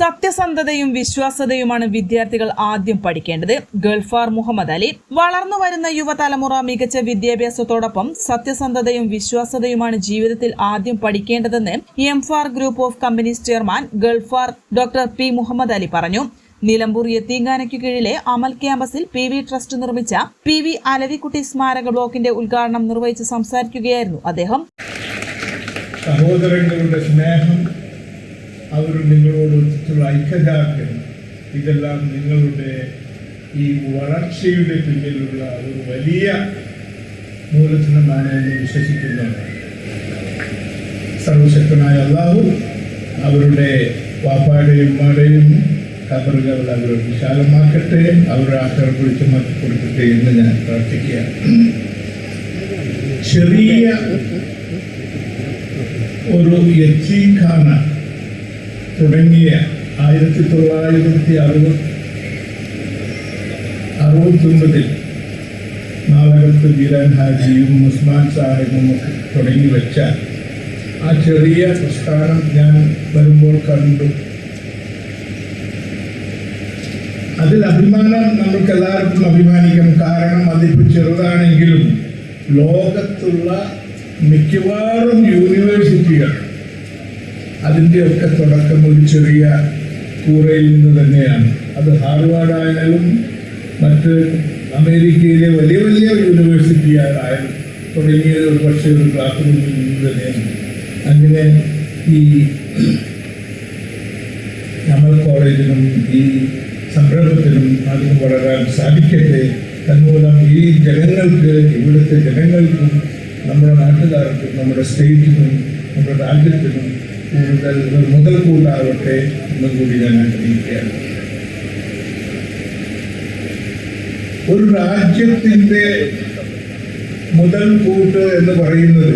സത്യസന്ധതയും വിശ്വാസതയുമാണ് വിദ്യാർത്ഥികൾ ആദ്യം പഠിക്കേണ്ടത്. ഗൾഫാർ മുഹമ്മദ് അലി വളർന്നു വരുന്ന യുവതലമുറ മികച്ച വിദ്യാഭ്യാസത്തോടൊപ്പം സത്യസന്ധതയും വിശ്വാസതയുമാണ് ജീവിതത്തിൽ ആദ്യം പഠിക്കേണ്ടതെന്ന് M far group of companies chairman Galfar doctor P Muhammad Ali പറഞ്ഞു. നിലമ്പൂർ യത്തീങ്കാനയ്ക്കു കീഴിലെ അമൽ ക്യാമ്പസിൽ പി വി ട്രസ്റ്റ് നിർമ്മിച്ച പി വി അലവിക്കുട്ടി സ്മാരക ബ്ലോക്കിന്റെ ഉദ്ഘാടനം നിർവഹിച്ച് സംസാരിക്കുകയായിരുന്നു അദ്ദേഹം. സഹോദരങ്ങളുടെ സ്നേഹം അവർ നിങ്ങളോട് ഐക്യദാർഢ്യം. ഇതെല്ലാം നിങ്ങളുടെ ഈ വളർച്ചയുടെ പിന്നിലുള്ള ഒരു വലിയ മൂലധനമാണ് എന്ന് വിശ്വസിക്കുന്നു. സർവശക്തനായ അള്ളാഹു അവരുടെ വാപ്പാടെയും ഉമ്മാടെയും കബറുകൾ അവർ വിശാലമാക്കട്ടെ അവരുടെ ആക്കൾ കുറിച്ച് മാറ്റി കൊടുക്കട്ടെ എന്ന് ഞാൻ പ്രാർത്ഥിക്കുക ചെറിയ ഒരു യത്തീംഖാന തുടങ്ങിയ ആയിരത്തി തൊള്ളായിരത്തി അറുപത് അറുപത്തൊമ്പതിൽ നാളകത്ത് വീരൻ ഹാജിയും ഉസ്മാൻ സാഹിബും ഒക്കെ തുടങ്ങി വെച്ച ആ ചെറിയ പ്രസ്ഥാനം ഞാൻ വരുമ്പോൾ കണ്ടു. അതിൽ അഭിമാനം നമുക്ക് എല്ലാവർക്കും അഭിമാനിക്കാം. കാരണം അതിപ്പോൾ ചെറുതാണെങ്കിലും ലോകത്തുള്ള മിക്കവാറും യൂണിവേഴ്സിറ്റികൾ അതിന്റെയൊക്കെ തുടക്കം ഒരു ചെറിയ കൂറയിൽ നിന്ന് തന്നെയാണ്. അത് ഹാർവാർഡ് ആയാലും മറ്റ് അമേരിക്കയിലെ വലിയ വലിയ യൂണിവേഴ്സിറ്റിയായാലും തുടങ്ങിയത് ഒരു പക്ഷേ ഒരു ക്ലാസ് റൂമിൽ നിന്ന് തന്നെയാണ്. അങ്ങനെ ഈ നമ്മൾ കോളേജിനും ഈ സംരംഭത്തിനും അതിന് വളരാൻ സാധിക്കട്ടെ. തന്മൂലം ഈ ജനങ്ങൾക്ക് ഇവിടുത്തെ ജനങ്ങൾക്കും നമ്മുടെ നാട്ടുകാർക്കും നമ്മുടെ സ്റ്റേറ്റിനും നമ്മുടെ രാജ്യത്തിനും കൂടുതൽ മുതൽ കൂട്ടാവട്ടെ എന്നും കൂടി ഞാൻ ആഗ്രഹിക്കുകയാണ് ഒരു രാജ്യത്തിന്റെ മുതൽ കൂട്ട് എന്ന് പറയുന്നത്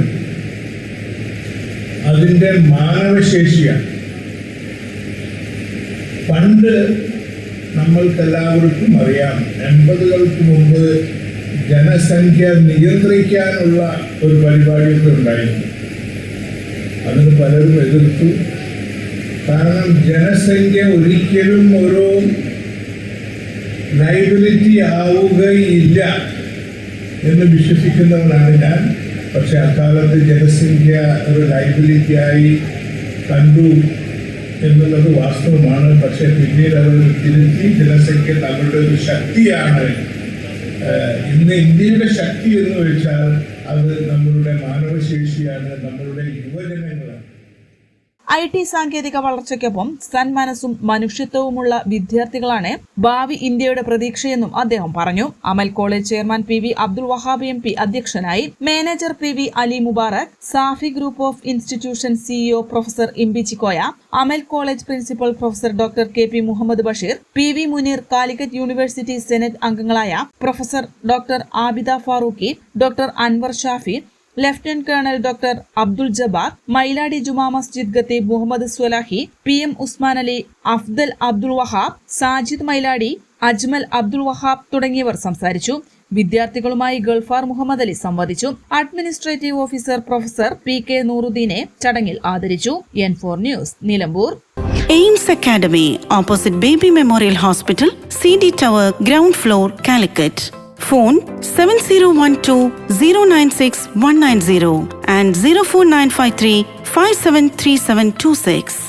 അതിന്റെ മാനവശേഷിയാണ്. പണ്ട് നമ്മൾക്കെല്ലാവർക്കും അറിയാം എൺപതുകൾക്ക് മുമ്പ് ജനസംഖ്യ നിയന്ത്രിക്കാനുള്ള ഒരു പരിപാടിയൊക്കെ ഉണ്ടായിരുന്നു. അതിന് പലരും എതിർത്തു. കാരണം ജനസംഖ്യ ഒരിക്കലും ഒരു ലൈബിലിറ്റി ആവുകയില്ല എന്ന് വിശ്വസിക്കുന്നവനാണ് ഞാൻ. പക്ഷെ അക്കാലത്ത് ജനസംഖ്യ ഒരു ലൈബിലിറ്റി ആയി കണ്ടു എന്നുള്ളത് വാസ്തവമാണ്. പക്ഷെ പിന്നീട് അവർ തിരുത്തി ജനസംഖ്യ തങ്ങളുടെ ഒരു ശക്തിയാണ്. ഇന്ന് ഇന്ത്യയുടെ ശക്തി എന്ന് വെച്ചാൽ അത് നമ്മളുടെ മാനവശേഷിയാണ് നമ്മളുടെ യുവജനങ്ങളാണ്. ഐ ടി സാങ്കേതിക വളർച്ചയ്ക്കൊപ്പം സന്മനസ്സും മനുഷ്യത്വവുമുള്ള വിദ്യാർത്ഥികളാണ് ഭാവി ഇന്ത്യയുടെ പ്രതീക്ഷയെന്നും അദ്ദേഹം പറഞ്ഞു. Amal college chairman P V Abdul Wahab M P അധ്യക്ഷനായി manager P V Ali Mubarak Safi group of institution CEO professor Imbichikoya Amal college principal professor doctor K P Muhammad Basheer P V Muneer Calicut university senate അംഗങ്ങളായ professor doctor Abida Farooqui doctor Anwar Shafi lieutenant colonel doctor Abdul Jabbar Mayladi Juma Masjid ഖത്തീബ് Muhammad Swalahi P M Usman Ali Afdal Abdul Wahab Sajid Mailadi Ajmal Abdul Wahab തുടങ്ങിയവർ സംസാരിച്ചു. വിദ്യാർത്ഥികളുമായി ഗൾഫാർ മുഹമ്മദ് അലി സംവദിച്ചു. Administrative officer professor P K നൂറുദ്ദീനെ ചടങ്ങിൽ ആദരിച്ചു. N four news Nilambur. AIMS academy opposite baby memorial hospital C D tower ground floor Calicut. Phone 7012-096-190 and 04953-573726.